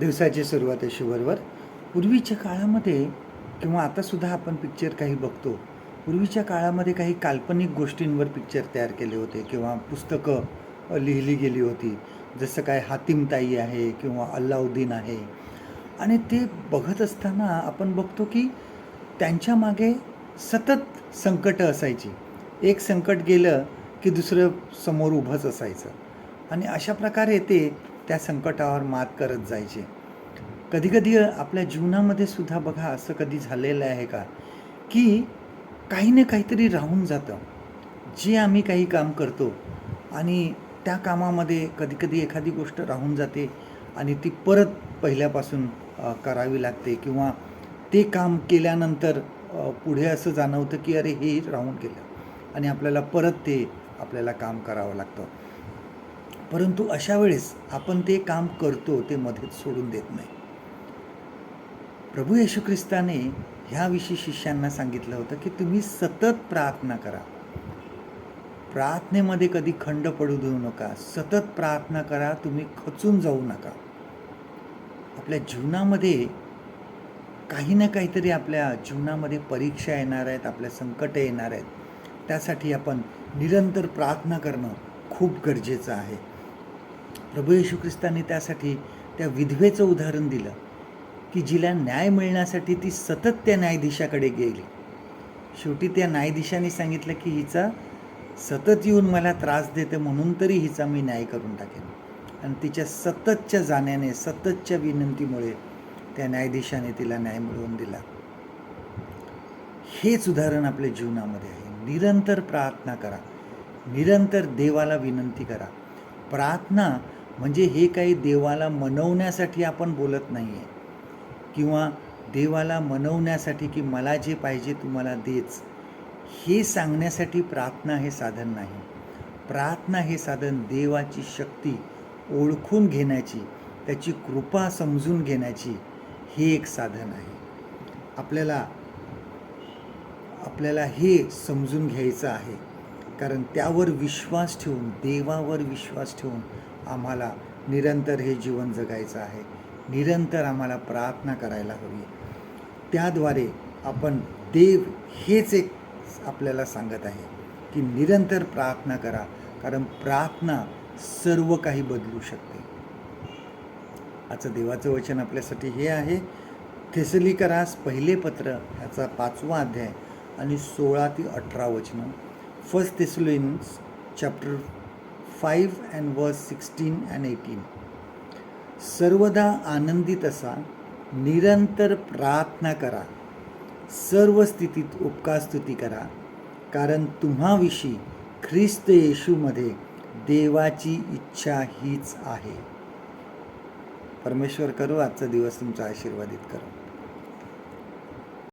दिवसाची सुरुवात आहे शुभरवर. पूर्वीच्या काळामध्ये किंवा आतासुद्धा आपण पिक्चर काही बघतो पूर्वीच्या काळामध्ये काही काल्पनिक गोष्टींवर पिक्चर तयार केले होते किंवा पुस्तकं लिहिली गेली होती. जसं काय हातिमताई आहे किंवा अल्लाउद्दीन आहे. आणि ते बघत असताना आपण बघतो की त्यांच्या मागे सतत संकटं असायची. एक संकट गेलं की दुसरं समोर उभंच असायचं. आणि अशा प्रकारे ते त्या संकटावर मात करत जायचे. कधीकधी आपल्या जीवनामध्ये सुद्धा बघा असं कधी झालेलं आहे का? की काही ना काहीतरी राहून जातं. जे आम्ही काही काम करतो आणि त्या कामामध्ये कधीकधी एखादी गोष्ट राहून जाते आणि ती परत पहिल्यापासून करावी लागते किंवा ते काम केल्यानंतर पुढे असं जाणवतं की अरे हे राहून गेलं आणि आपल्याला परत ते आपल्याला काम करावं लागतं. परंतु अशा वेळेस आपण ते काम करतो ते मध्येच सोडून देत नाही. प्रभू येशू ख्रिस्ताने ह्याविषयी शिष्यांना सांगितलं होतं की तुम्ही सतत प्रार्थना करा. प्रार्थनेमध्ये कधी खंड पडू देऊ नका. सतत प्रार्थना करा तुम्ही खचून जाऊ नका. आपल्या जीवनामध्ये काही ना काहीतरी आपल्या जीवनामध्ये परीक्षा येणार आहेत आपल्या संकट येणार आहेत. त्यासाठी आपण निरंतर प्रार्थना करणं खूप गरजेचं आहे. प्रभू येशू ख्रिस्ताने त्यासाठी त्या विधवेचं उदाहरण दिलं की जिला न्याय मिळण्यासाठी ती सतत त्या न्यायाधीशाकडे गेली. शेवटी त्या न्यायाधीशाने सांगितलं की हिचा सतत येऊन मला त्रास देते म्हणून तरी हिचा मी न्याय करून टाकेन. आणि तिच्या सततच्या जाण्याने सततच्या विनंतीमुळे त्या न्यायाधीशाने तिला न्याय मिळवून दिला. हेच उदाहरण आपल्या जीवनामध्ये आहे. निरंतर प्रार्थना करा. निरंतर देवाला विनंती करा. प्रार्थना म्हणजे हे काही देवाला मनवण्यासाठी आपण बोलत नाही आहे किंवा देवाला मनवण्यासाठी की मला जे पाहिजे तुम्हाला देच. हे सांगण्यासाठी प्रार्थना हे साधन नाही. प्रार्थना हे साधन देवाची शक्ती ओळखून घेण्याची त्याची कृपा समजून घेण्याची हे एक साधन आहे. आपल्याला आपल्याला हे समजून घ्यायचं आहे. कारण त्यावर विश्वास ठेवून देवावर विश्वास ठेवून आम्हाला निरंतर हे जीवन जगायचं आहे. निरंतर आम्हाला प्रार्थना करायला हवी त्याद्वारे आपण देव हेच एक आपल्याला सांगत आहे की निरंतर प्रार्थना करा कारण प्रार्थना सर्व काही बदलू शकते. आजचं देवाचं वचन आपल्यासाठी हे आहे. थेसलिकरास पहिले पत्र ह्याचा पाचवा अध्याय आणि सोळा ते अठरा वचनं. First Thessalonians chapter five and verse sixteen and eighteen सर्वदा आनंदित असा निरंतर प्रार्थना करा. सर्व स्थितीत उपकारस्तुती करा. कारण तुम्हाविषयी ख्रिस्त येशूमध्ये देवाची इच्छा हीच आहे. परमेश्वर करू आजचा दिवस तुमचा आशीर्वादित करू.